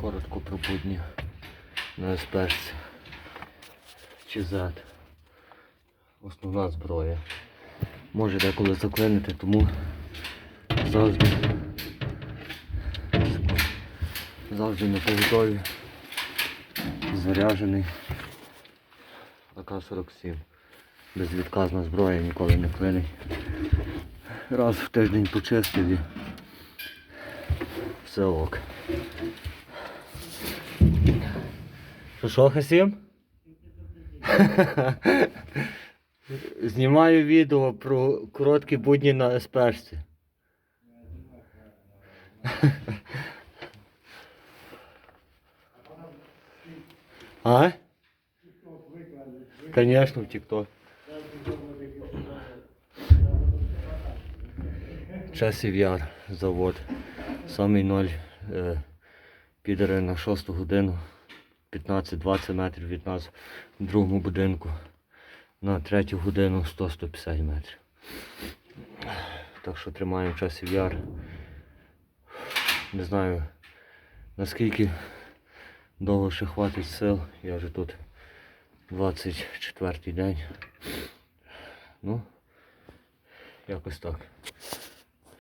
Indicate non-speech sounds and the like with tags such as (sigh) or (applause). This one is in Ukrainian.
Коротко про будні на есперці. Чи зад. Основна зброя. Може деколи заклинити, тому завжди завжди на поготові. Заряджений. АК-47. Безвідказна зброя, ніколи не клинить. Раз в тиждень почистив і все ок. Що що, Хасім? (laughs) Знімаю відео про короткі будні на есперці. (laughs) А? Конечно, в ТикТок. Часів яр, завод. Самий ноль. Е, підери на 6 годину. 15-20 метрів від нас в другому будинку. На третю годину 100-150 метрів. Так що тримаємо часів яр. Не знаю наскільки довго ще хватить сил. Я вже тут 24 й день. Ну, якось так.